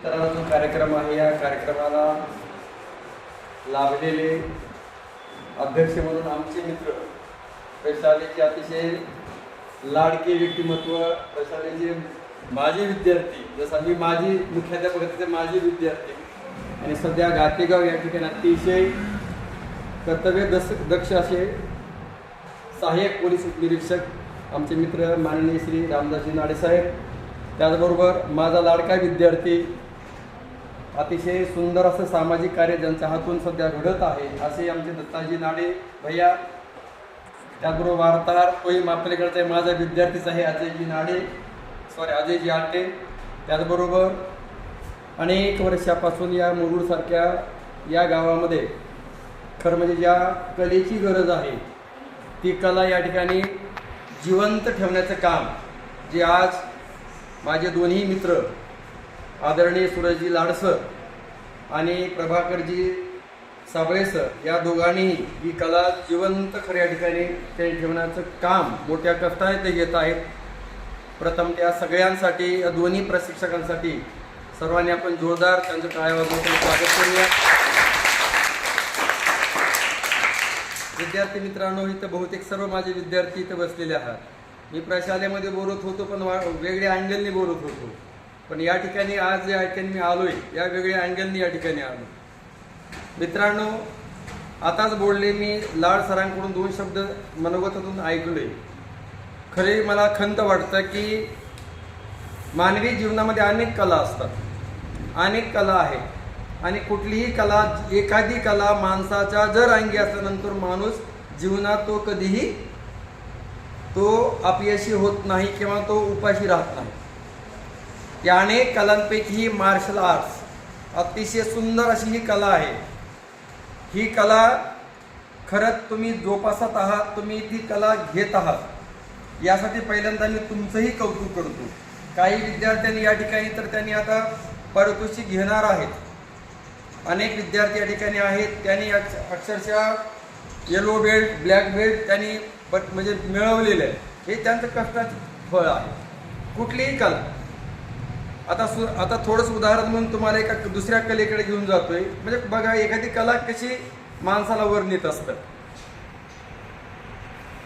तर जो कार्यक्रम आहे या कार्यक्रमाला लाभलेले अध्यक्ष म्हणून आमचे मित्र प्रशालेचे अतिशय लाडके व्यक्तिमत्व प्रशालेचे माजी विद्यार्थी जसं मी माझी मुख्याध्यापक होते ते माझे विद्यार्थी आणि सध्या गातेगाव या ठिकाणी अतिशय कर्तव्य दस दक्ष असे सहाय्यक पोलीस उपनिरीक्षक आमचे मित्र माननीय श्री रामदासजी नाडेसाहेब त्याचबरोबर माझा लाडका विद्यार्थी अतिशय सुंदर असं सामाजिक कार्य ज्यांच्या हातून सध्या घडत आहे असे आमचे दत्ताजी नाडे भैया त्यागृह वार्ताहर तोही आपल्याकडचा माझा विद्यार्थीच आहे अजयजी नाडे सॉरी अजयजी आटे त्याचबरोबर अनेक वर्षापासून या मुरुडसारख्या या गावामध्ये खरं म्हणजे ज्या कलेची गरज आहे ती कला या ठिकाणी जिवंत ठेवण्याचं काम जे आज माझे दोन्ही मित्र आदरणीय सूरजजी लाडसर आणि प्रभाकरजी साबळे सर या दोघांनीही ही कला जिवंत खऱ्या ठिकाणी ते जीवनाचं काम मोठ्या कष्टाने ते घेत आहेत. प्रथम त्या सगळ्यांसाठी या दोन्ही प्रशिक्षकांसाठी सर्वांनी आपण जोरदार त्यांचं टाळ्या वाजवून स्वागत करूया. विद्यार्थी मित्रांनो इथं बहुतेक सर्व माझे विद्यार्थी इथं बसलेले आहात. मी प्रशालेमध्ये बोलत होतो पण वा- वेगळ्या अँगलनी बोलत होतो. पण या ठिकाणी आज या ठिकाणी मी आलोय या वेगळ्या अँगलनी या ठिकाणी आलो. मित्रांनो आताच बोलले मी लाड सरांकडून दोन शब्द मनोगतातून ऐकले खरे मला खंत वाटतं की मानवी जीवनामध्ये अनेक कला असतात. अनेक कला आहेत. आणि कुठलीही कला एखादी कला माणसाच्या जर अंगी असल्यानंतर माणूस जीवनात तो कधीही तो अपयशी होत नाही किंवा तो उपाशी राहत नाही. या अनेक कलांपैकी ही मार्शल आर्ट्स अतिशय सुंदर अशी ही कला आहे. ही कला खरंच तुम्ही जोपासत आहात तुम्ही ती कला घेत आहात. यासाठी पहिल्यांदा मी तुमचंही कौतुक करतो. काही विद्यार्थ्यांनी या ठिकाणी तर त्यांनी आता पारितोषिक घेणार आहेत. अनेक विद्यार्थी या ठिकाणी आहेत. त्यांनी अक्ष- अक्षरशः येलो बेल्ट ब्लॅक बेल्ट त्यांनी बट म्हणजे मिळवलेलं आहे. हे त्यांचं कष्टाचं फळ आहे. कुठलीही कला आता सु आता थोडंसं उदाहरण म्हणून तुम्हाला एका दुसऱ्या कलेकडे घेऊन जातोय. म्हणजे बघा एखादी कला कशी माणसाला वर नेत असतं.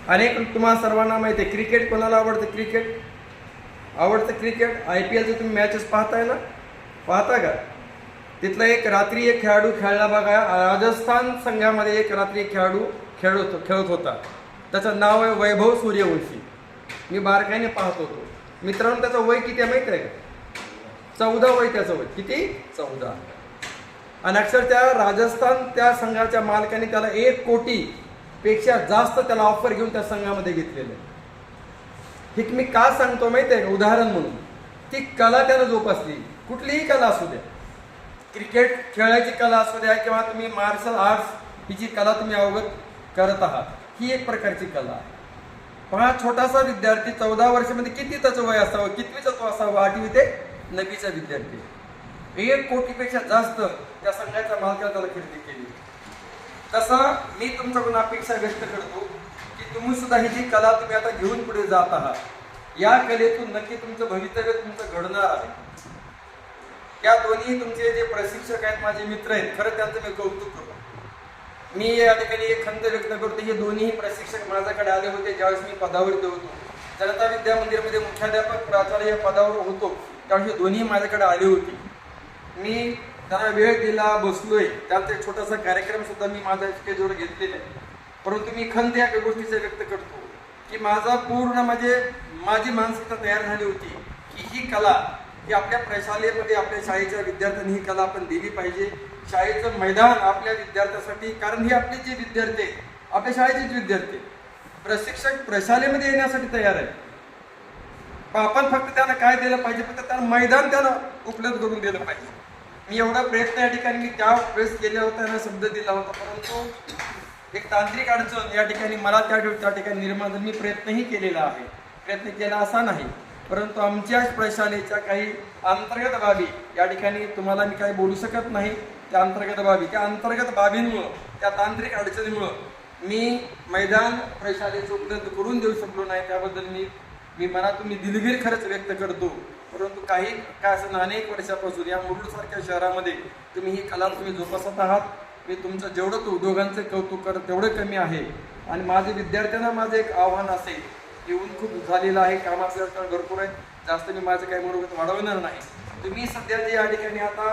अनेक तुम्हाला सर्वांना माहिती आहे क्रिकेट कोणाला आवडतं? क्रिकेट. आवडतं क्रिकेट? आय पी एलचे तुम्ही मॅचेस पाहताय ना? पाहता का? तिथला एक रात्री एक खेळाडू खेळला बघा राजस्थान संघामध्ये एक रात्री एक खेळाडू खेळत खेळत होता. त्याचं नाव आहे वैभव सूर्यवंशी. मी बारकाईने पाहत होतो. मित्रांनो त्याचं वय किती आहे माहिती आहे का? चौदा वय त्याचं वय. किती? चौदा. आणि अक्षर त्या राजस्थान त्या संघाच्या मालकाने त्याला एक कोटी पेक्षा जास्त त्याला ऑफर घेऊन त्या संघामध्ये घेतलेलं आहे. हे मी का सांगतो माहिती आहे का? उदाहरण म्हणून. ती कला त्यानं जोपासली. कुठलीही कला असू द्या. क्रिकेट खेळायची कला असू द्या किंवा तुम्ही मार्शल आर्ट्स ही जी कला तुम्ही अवगत करत आहात ही एक प्रकारची कला आहे. पण हा छोटासा विद्यार्थी चौदा वर्षामध्ये किती त्याचं वय असावं? कितवीचा तो असावं? आठवी ते नववीचा विद्यार्थी. एक कोटीपेक्षा जास्त त्या संघाच्या मालकाला त्याला खरेदी केली. तसा मी तुमच्याकडून अपेक्षा व्यक्त करतो की तुम्ही सुद्धा ही जी कला तुम्ही आता घेऊन पुढे जात आहात या कलेतून नक्की तुमचं भवितव्य तुमचं घडणार आहे. या दोन्ही तुमचे जे प्रशिक्षक आहेत माझे मित्र आहेत खरं त्यांचं मी कौतुक करतो. मी या ठिकाणी एक खंत व्यक्त करतो हे दोन्ही प्रशिक्षक माझ्याकडे आले होते ज्यावेळेस मी पदावरती होतो. जनता विद्या मंदिरमध्ये मुख्याध्यापक प्राचार्य या पदावर होतो. त्यावेळेस दोन्ही माझ्याकडे आली होती. मी त्यांना वेळ दिला बसलोय त्यात एक छोटासा कार्यक्रम सुद्धा मी माझ्या स्टेजवर घेतलेला आहे. परंतु मी खंत या गोष्टीचा व्यक्त करतो की माझा पूर्ण म्हणजे माझी मानसिकता तयार झाली होती की ही कला ही आपल्या प्रशालेमध्ये आपल्या शाळेच्या विद्यार्थ्यांनी ही कला आपण दिली पाहिजे. शाळेचं मैदान आपल्या विद्यार्थ्यासाठी कारण हे आपले जे विद्यार्थी आपल्या शाळेचेच विद्यार्थी प्रशिक्षक प्रशालेमध्ये येण्यासाठी तयार आहे आपण फक्त त्यांना काय दिलं पाहिजे? फक्त त्यांना मैदान त्यांना उपलब्ध करून दिलं पाहिजे. मी एवढा प्रयत्न या ठिकाणी मी त्या वेळेस केला होता त्यांना शब्द दिला होता. परंतु एक तांत्रिक अडचण या ठिकाणी मला त्या त्या ठिकाणी निर्माण मी प्रयत्नही केलेला आहे. प्रयत्न केला असा नाही. परंतु आमच्याच प्रशालेच्या काही अंतर्गत बाबी या ठिकाणी तुम्हाला मी काही बोलू शकत नाही. त्या अंतर्गत बाबी त्या अंतर्गत बाबींमुळं त्या तांत्रिक अडचणीमुळं मी मैदान प्रशालेचं उपलब्ध करून देऊ शकलो नाही. त्याबद्दल मी मी मनातून मी दिलगीर खरंच व्यक्त करतो. परंतु काही काय असं अनेक वर्षापासून या मुरुडसारख्या शहरामध्ये तुम्ही ही कला तुम्ही जोपासत आहात. मी तुमचं जेवढं तू दोघांचं कौतुक करत तेवढं कमी आहे. आणि माझे विद्यार्थ्यांना माझं एक आव्हान असेल येऊन खूप झालेलं आहे कामाचं तर भरपूर आहे. जास्त मी माझं काही मनोगत वाढवणार नाही. तुम्ही सध्या जे या ठिकाणी आता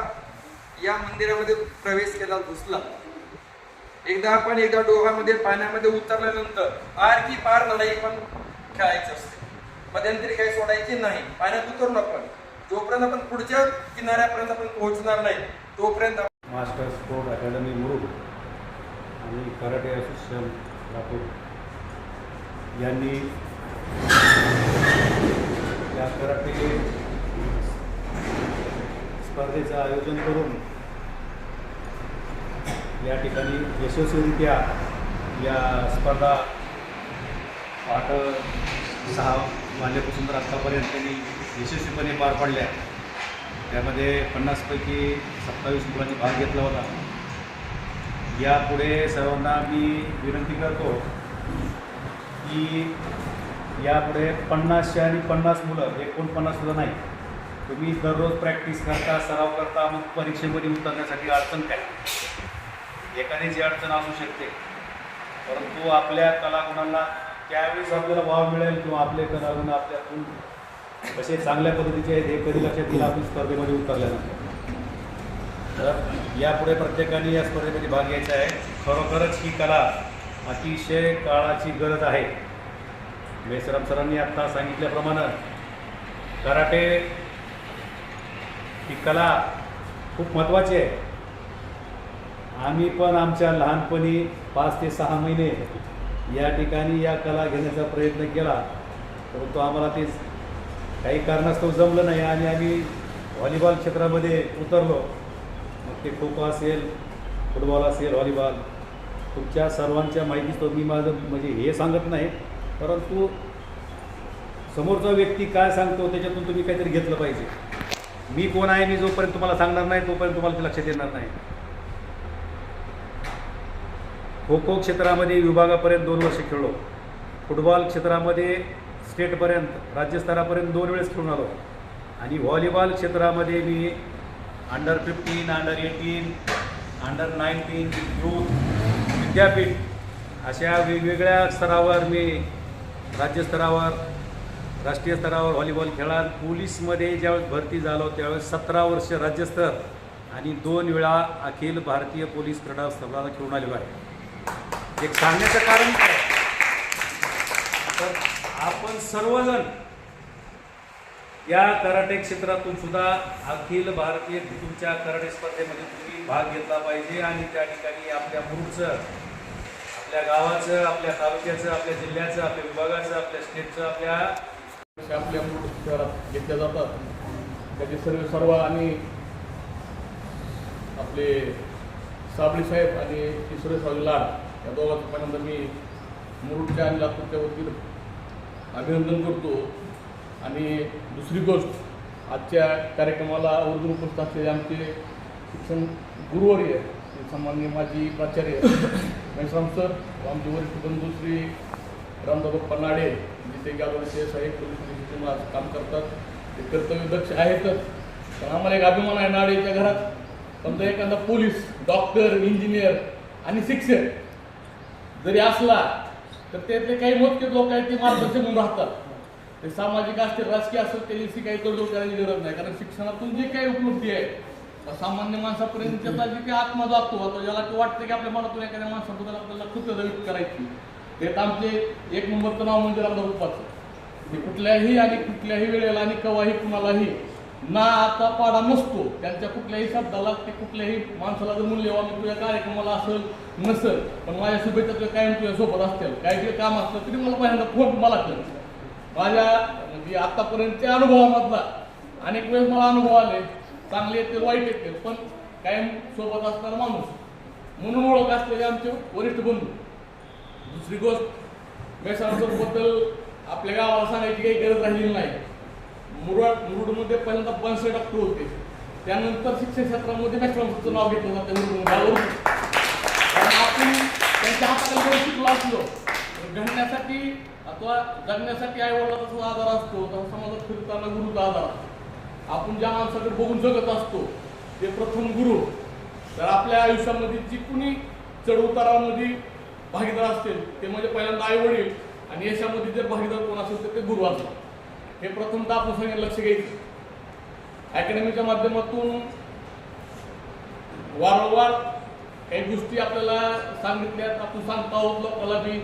या मंदिरामध्ये प्रवेश केला घुसला. एकदा आपण एकदा डोहामध्ये पाण्यामध्ये उतरल्यानंतर पार की पार लढाई पण खेळायची असते. मध्यंतरी काही सोडायची नाही. पाण्यात उतरू आपण जोपर्यंत आपण पुढच्या किनाऱ्यापर्यंत आपण पोहोचणार नाही तोपर्यंत मास्टर स्पोर्ट अकॅडमी मुरुड आणि कराटे असोसिएशन लातूर यांनी या कराटे स्पर्धेचं आयोजन करून या ठिकाणी यशस्वीरित्या या स्पर्धा पाठ सहा वाजल्यापासून तर आत्तापर्यंत त्यांनी यशस्वीपणे पार पाडल्या. त्यामध्ये पन्नासपैकी सत्तावीस मुलांनी भाग घेतला होता. यापुढे सर्वांना मी विनंती करतो की यापुढे पन्नासशे आणि पन्नास मुलं एकोणपन्नास सुद्धा नाही. तुम्ही दररोज प्रॅक्टिस करता सराव करता मग परीक्षेमध्ये उतरण्यासाठी अडचण काय? एखाद्याची अडचण असू शकते. परंतु आपल्या कलागुणांना त्यावेळेस आपल्याला वाव मिळेल किंवा आपले कलागुण आपल्यातून कसे चांगल्या पद्धतीचे आहेत हे कधी लक्षात येईल आपण स्पर्धेमध्ये उतरल्यानंतर तर यापुढे प्रत्येकाने या स्पर्धेमध्ये भाग घ्यायचा आहे. खरोखरच ही कला अतिशय काळाची गरज आहे. मेसराम सरांनी आत्ता सांगितल्याप्रमाणे कराटे ही कला खूप महत्त्वाची आहे. आम्ही पण आमच्या लहानपणी पाच ते सहा महिने या ठिकाणी या कला घेण्याचा प्रयत्न केला परंतु आम्हाला ते काही कारणास्तव जमलं नाही आणि आम्ही व्हॉलीबॉल क्षेत्रामध्ये उतरलो. मग ते खो खो असेल फुटबॉल असेल व्हॉलीबॉल तुमच्या सर्वांच्या माहितीस्तव मी माझं म्हणजे हे सांगत नाही परंतु समोरचा व्यक्ती काय सांगतो त्याच्यातून तुम्ही काहीतरी घेतलं पाहिजे. मी कोण आहे मी जोपर्यंत तुम्हाला सांगणार नाही तोपर्यंत तुम्हाला ते लक्षात येणार नाही. खो खो क्षेत्रामध्ये विभागापर्यंत दोन वर्ष खेळलो. फुटबॉल क्षेत्रामध्ये स्टेटपर्यंत राज्यस्तरापर्यंत दोन वेळेस खेळून आलो. आणि व्हॉलीबॉल क्षेत्रामध्ये मी under fifteen under eighteen under nineteen youth विद्यापीठ अशा वेगवेगळ्या स्तरावर मी राज्यस्तरावर राष्ट्रीय स्तरावर व्हॉलीबॉल खेळा पोलीसमध्ये ज्यावेळेस भरती झालो त्यावेळेस सतरा वर्ष राज्यस्तर आणि दोन वेळा अखिल भारतीय पोलीस क्रीडा स्पर्धा खेळून आलेलो आहे. एक सांगण्याचं कारण काय? तर आपण सर्वजण या कराटे क्षेत्रातून सुद्धा अखिल भारतीय तुमच्या कराटे स्पर्धेमध्ये तुम्ही भाग घेतला पाहिजे आणि त्या ठिकाणी आपल्या मुरुडचं आपल्या गावाचं आपल्या तालुक्याचं आपल्या जिल्ह्याचं आपल्या विभागाचं आपल्या स्टेटचं आपल्या आपल्या मूळ शहरात घेतल्या जातात. त्याचे सर्व सर्व आणि आपले साबळी साहेब आणि तिसरे सावजी लाड. या दोघांचं पहिल्यांदा मी मुरुडच्या आणि लातूरच्या वतीनं अभिनंदन करतो. आणि दुसरी गोष्ट आजच्या कार्यक्रमाला आवर्जून उपस्थित असलेले आमचे शिक्षण गुरुवर्य आहे सन्माननीय माजी प्राचार्य मेश्राम सर व आमचे वरिष्ठ बंधू श्री रामदाबप्पा नाडे जिथे गावचे साहेब पोलीस निरीक्षक आज काम करतात. ते कर्तव्यदक्ष आहेतच. पण आम्हाला एक अभिमान आहे नाडेच्या घरात. समजा एखादा पोलीस डॉक्टर इंजिनियर आणि शिक्षक जरी असला तर त्यातले काही मोजके लोक आहेत ते मार्गदर्शन म्हणून राहतात. ते सामाजिक असतील राजकीय असेल त्याची काही तडजोड करायची गरज नाही. कारण शिक्षणातून जे काही उपलब्धी आहे सामान्य माणसापर्यंत त्याचा जे काही आत्मा जातो आता ज्याला ते वाटतं की आपल्या मनातून एखाद्या माणसाबद्दल आपल्याला कृतज्ञता व्यक्त करायची. ते आमचे एक नंबरचं नाव म्हणजे रामदास रूपाचं कुठल्याही आणि कुठल्याही वेळेला आणि केव्हाही कुणालाही ना आता पाडा नसतो. त्यांच्या कुठल्याही शब्दाला ते कुठल्याही माणसाला जर मूल्यवान तुझ्या कार्यक्रमाला असेल नसेल पण माझ्या शुभेच्छा तुझ्या कायम तुझ्या सोबत असतील. काही जे काम असलं तरी मला पहिल्यांदा फोन मला कर. माझ्या म्हणजे आत्तापर्यंतच्या अनुभवामधला. अनेक वेळेस मला अनुभव आले. चांगले येतील वाईट येतील पण कायम सोबत असणारा माणूस. म्हणून ओळख असलेले आमचे वरिष्ठ बंधू. दुसरी गोष्टबद्दल आपल्या गावाला सांगायची काही गरज राहिलेली नाही. मुरुड मुरुडमध्ये पहिल्यांदा बनसे डॉक्टर होते. त्यानंतर शिक्षण क्षेत्रामध्ये मॅस्टरांचं नाव घेतलं जातं मुरुड कारण आपण त्यांच्या हाताला शिकलो असलो घडण्यासाठी अथवा जगण्यासाठी आई वडिलाचा आधार असतो तसा समाजात फिरताना गुरुचा आधार असतो. आपण ज्या माणसाकडे बघून जगत असतो ते प्रथम गुरु. तर आपल्या आयुष्यामध्ये जी कुणी चढउतारामध्ये भागीदार असतील ते म्हणजे पहिल्यांदा आई वडील आणि यशामध्ये जर भागीदार कोण असेल तर ते गुरु असतात. हे प्रथमतः आपण सगळ्यांनी लक्ष घ्यायचं. अकॅडमीच्या माध्यमातून वारंवार काही गोष्टी आपल्याला सांगितल्यात. आपण सांगत आहोत लोकांना बी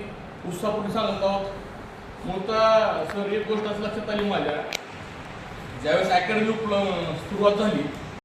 उत्साहपूर्वी सांगत आहोत. मूळतः सर एक गोष्ट असं लक्षात आली माझ्या. ज्यावेळेस अकॅडमी उपल सुरुवात झाली